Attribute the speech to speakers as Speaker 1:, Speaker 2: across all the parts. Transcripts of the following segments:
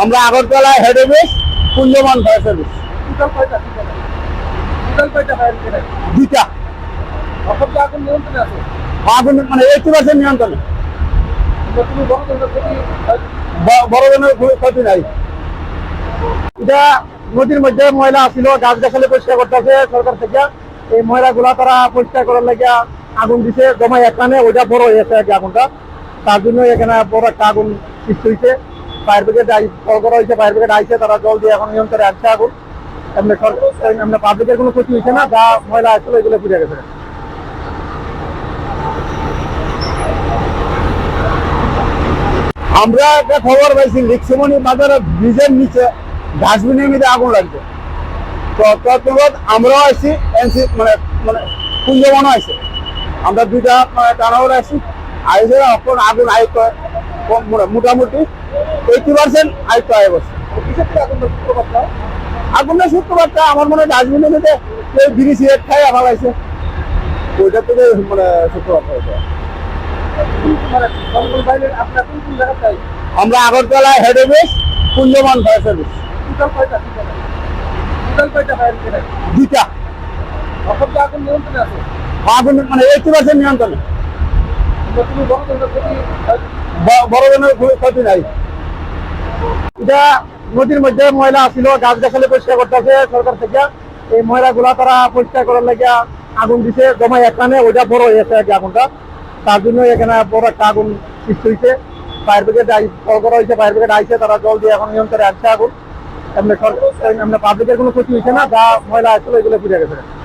Speaker 1: আমরা Agartala head office Kunjaban fire service দুইটা।
Speaker 2: আগুন
Speaker 1: মানে এটা নদীর মধ্যে ময়লা গাছ এই পরিষ্কার করার লাগে আগুন দিছে, জমা এখানে ওইটা বড় হয়েছে আগুনটা। তার জন্য এখানে বড় একটা আগুন সৃষ্টি হয়েছে। ফায়ার ব্রিগেড কল করা হয়েছে ফায়ার ব্রিগেড আইছে, তারা জল দিয়ে এখন নিয়ন্ত্রণে আসছে আগুন। এমনি সর- এমনি পাবলিকের কোনো ক্ষতি হয়েছে না, যা ময়লা আসছিল এগুলো ফিরে গেছে। আমরা একটা খবর পাইছি লিকসিমনি বাজারে ব্রিজের নিচে ডাস্টবিনের মধ্যে আগুন লাগছে। তো তৎপর আমরাও আছি এনসি মানে মানে কুঞ্জবনও আছে আমরা দুইটা টানাও টানাওয়ার আছি আইসে এখন আগুন আয়ত্ত মোটামুটি এইটি পার্সেন্ট আয়ত্ত
Speaker 2: কিসের থেকে আগুনটা সূত্রপাতটা
Speaker 1: আমার মনে হয় ডাস্টবিনের মধ্যে কেউ বিড়ি সিগারেট খাই ফালাইছে ওইটা থেকে মানে শুক্রবার হয়েছে আমরা Agartala head office Kunjaban fire service দুইটা।
Speaker 2: আগুন আছে
Speaker 1: মানে এইটি পার্সেন্ট নিয়ন্ত্রণে।
Speaker 2: আমরা কোনো বড় ক্ষতি
Speaker 1: নাই। এটা নদীর মধ্যে ময়লা ছিল গাছ গাছালি পরিষ্কার করতেছে সরকার থেকে। এই ময়লা গুলা তারা পরিষ্কার করার লাগে আগুন দিছে, জমা এখানে ওইটা বড় হয়েছে আর কি আগুনটা। তার জন্য এখানে বড় একটা আগুন সৃষ্টি হয়েছে ফায়ার ব্রিগেড কল করা হয়েছে ফায়ার ব্রিগেড আইছে, তারা জল দিয়ে এখন নিয়ন্ত্রণে আসছে আগুন। এমনি সর- এমনি পাবলিকের কোনো ক্ষতি হয়েছে না, যা ময়লা আসছিল এগুলো ফিরে গেছে।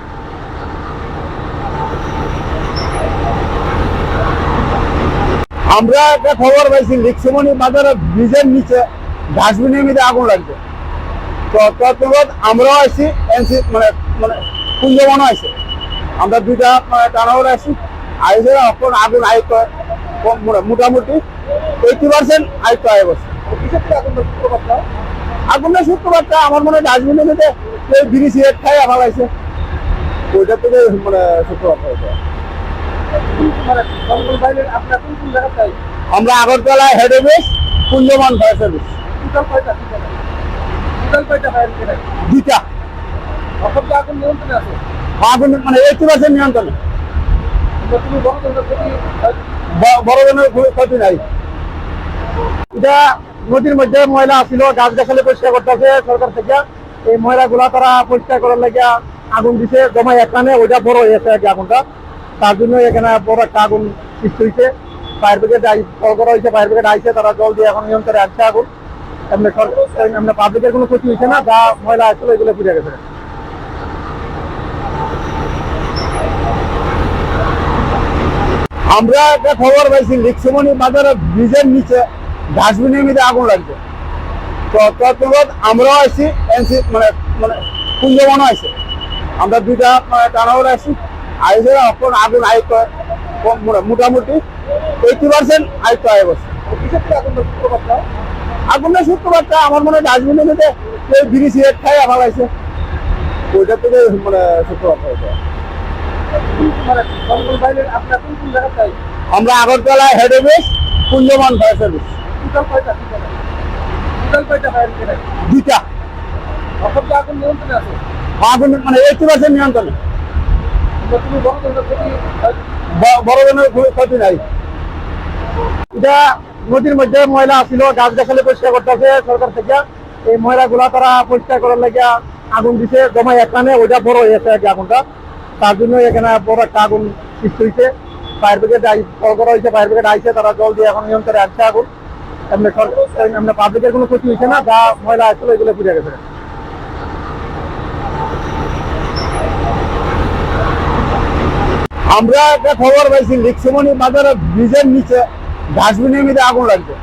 Speaker 1: আমরা একটা খবর পাইছি লিকসিমনি বাজারে ব্রিজের নিচে ডাস্টবিনের মধ্যে আগুন লাগছে তো তৎপর আমরাও আছি এনসি মানে মানে কুঞ্জবনও আছে আমরা দুইটা মানে টানাওয়ার আছি আইসে এখন আগুন আয়ত্ত মোটামুটি এইটি পার্সেন্ট আয়ত্ত
Speaker 2: কিসের থেকে আগুনটা সূত্রপাতটা
Speaker 1: আমার মনে হয় ডাস্টবিনের মধ্যে বিড়ি সিগারেট খাই ফালাইছে। ওইটা থেকে মানে হয়েছে আমরা Agartala head office Kunjaban fire service দুইটা। মানে এটা নদীর মধ্যে ময়লা গাছ সরকার থেকে। এই ময়লা গুলা তারা পরিষ্কার করার লাগে আগুন দিছে, জমা এখানে ওইটা বড় হয়েছে আগুনটা। তার জন্য এখানে বড় একটা আগুন সৃষ্টি হয়েছে। ব্রিগেড কল করা হয়েছে ব্রিগেড আইছে, তারা জল দিয়ে এখন নিয়ন্ত্রণে আসছে আগুন। এমনি পাবলিকের কোনো ক্ষতি হয়েছে না, যা ময়লা আসছিল এগুলো ফিরে গেছে। আমরা একটা খবর পাইছি লিকসিমনি বাজারে ব্রিজের নিচে ডাস্টবিনের মধ্যে আগুন লাগছে। তো তৎপর আমরাও এনসি মানে মানে কুঞ্জবনও আছে আমরা দুইটা মানে টানাওয়ার আইসে এখন আগুন আয়ত্ত মোটামুটি এইটি পার্সেন্ট আয়ত্ত
Speaker 2: কিসের থেকে আগুনটা সূত্রপাতটা
Speaker 1: আমার মনে হয় ডাস্টবিনের মধ্যে কেউ বিড়ি সিগারেট খাই ফালাইছে ওইটা থেকে মানে শুক্রবার হয়েছে আমরা Agartala head office Kunjaban fire service দুইটা।
Speaker 2: আগুন নিয়ন্ত্রণে আছে।
Speaker 1: আগুন মানে এইটি পার্সেন্ট নিয়ন্ত্রণে।
Speaker 2: আমরা বড় ধরনের ক্ষতি
Speaker 1: নাই। এটা নদীর মধ্যে ময়লা ছিল গাছ গাছালি পরিষ্কার করতেছে সরকার থেকে। এই ময়লা গুলা তারা পরিষ্কার করার লাগে আগুন দিছে, জমা এখানে ওইটা বড় হয়েছে আর কি আগুনটা। তার জন্য এখানে বড় একটা আগুন সৃষ্টি হয়েছে ফায়ার ব্রিগেড কল করা হয়েছে ফায়ার ব্রিগেড আইছে, তারা জল দিয়ে এখন নিয়ন্ত্রণে আসছে আগুন। এমনি সর- এমনি পাবলিকের কোনো ক্ষতি হয়েছে না, যা ময়লা আসছিল এগুলো ফিরে গেছে। আমরা একটা খবর পাইছি লিকসিমনি বাজারের ব্রিজের নিচে ডাস্টবিনের মধ্যে আগুন লাগছে